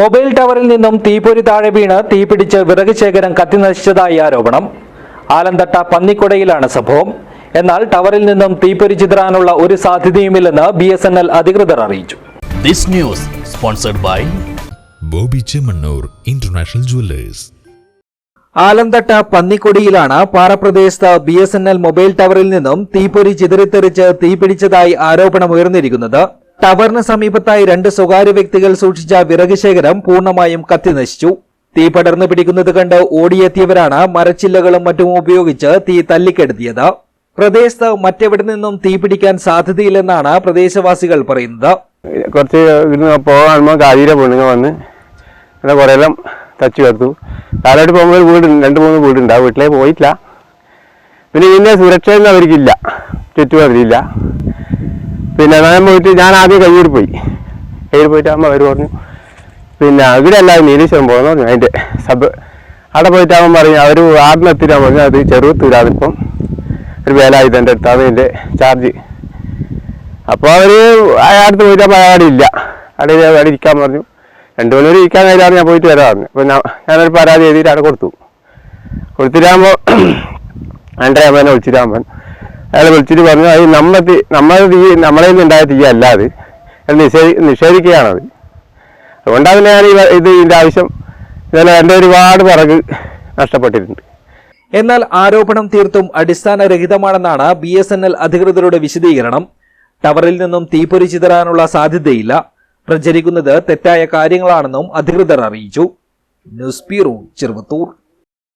Mobile ടവറിൽ നിന്നും തീപ്പൊരി താഴെ വീണ് തീപിടിച്ച് വിറക് ശേഖരം കത്തിനശിച്ചതായി ആരോപണം. ആലന്തട്ട പന്നിക്കുടയിലാണ് സംഭവം. എന്നാൽ ടവറിൽ നിന്നും തീപ്പൊരി ചിതറാനുള്ള ഒരു സാധ്യതയുമില്ലെന്ന് ബി അധികൃതർ അറിയിച്ചു. This news sponsored by Bobby Chemmanur international jewellers. Alanthatta പന്നിക്കൊടിയിലാണ് പാറപ്രദേശത്ത് B S N L mobile ടവറിൽ നിന്നും തീപ്പൊരി ചിതറിത്തെറിച്ച് തീപിടിച്ചതായി ആരോപണമുയർന്നിരിക്കുന്നത് ടവറിന് സമീപത്തായി രണ്ട് സ്വകാര്യ വ്യക്തികൾ സൂക്ഷിച്ച വിറക് ശേഖരം പൂർണമായും കത്തിനശിച്ചു തീ പടർന്നു പിടിക്കുന്നത് കണ്ട് ഓടിയെത്തിയവരാണ് മരച്ചില്ലകളും മറ്റും ഉപയോഗിച്ച് തീ തല്ലിക്കെടുത്തിയത്. പ്രദേശത്ത് മറ്റെവിടെ നിന്നും തീ പിടിക്കാൻ സാധ്യതയില്ലെന്നാണ് പ്രദേശവാസികൾ പറയുന്നത്. കുറച്ച് പോകാൻ കാതിര പെണ്ണുങ്ങൾ വന്ന് അങ്ങനെ തച്ചു കത്തു താഴോട്ട് പോകുമ്പോൾ വീട് രണ്ട് മൂന്ന് വീടുണ്ട്. ആ വീട്ടിലേക്ക് പോയിട്ടില്ല. പിന്നെ ഇതിന്റെ സുരക്ഷയൊന്നും അവർക്കില്ല. ചുറ്റുപാടില്ല പിന്നെ ഞാൻ പോയിട്ട് ഞാൻ ആദ്യം കയ്യൂർ പോയി. കയ്യൂർ പോയിട്ട് അമ്മ അവർ പറഞ്ഞു. പിന്നെ ഇവിടെ എല്ലാവരും നീലീശ്വരം പോകുന്നു പറഞ്ഞു. അതിന്റെ സബ് അവിടെ പോയിട്ട് അവൻ പറഞ്ഞു അവർ ആദ്യം എത്തിരാൻ പറഞ്ഞു അത് ചെറുത്തൂരാതിപ്പം ഒരു വേല എന്റെ അടുത്ത്. അതിന്റെ ചാർജ് അപ്പോൾ അവർ അയാടത്ത് പോയിട്ട് അപ്പോൾ അയാളുടെ ഇല്ല. അവിടെ അവിടെ ഇരിക്കാൻ പറഞ്ഞു. രണ്ടു മണിവരെ ഇരിക്കാൻ കഴിയാതെ ഞാൻ പോയിട്ട് വരാൻ പറഞ്ഞു. അപ്പോൾ ഞാൻ ഞാനൊരു പരാതി എഴുതിയിട്ട് അവിടെ കൊടുത്തു. കൊടുത്തിട്ടാകുമ്പോൾ അമ്മേനെ വിളിച്ചിട്ടാകുമ്പോൾ അയാൾ വിളിച്ചിട്ട് പറഞ്ഞു അത് നമ്മ തീ നമ്മളെ തീ നമ്മളെ ഉണ്ടായ തീ അല്ല അത്. അത് നിഷേധി നിഷേധിക്കുകയാണത്. അതുകൊണ്ടാണ് ഞാൻ ഇത് ഇതിന്റെ ആവശ്യം ഇതുപോലെ എന്റെ ഒരുപാട് പിറക് നഷ്ടപ്പെട്ടിട്ടുണ്ട്. എന്നാൽ ആരോപണം തീർത്തും അടിസ്ഥാനരഹിതമാണെന്നാണ് ബി എസ് എൻ എൽ അധികൃതരുടെ വിശദീകരണം. ടവറിൽ നിന്നും തീപ്പൊരി ചിതറാനുള്ള സാധ്യതയില്ല. പ്രചരിക്കുന്നത് തെറ്റായ കാര്യങ്ങളാണെന്നും അധികൃതർ അറിയിച്ചു. News bureau Cheruvathur.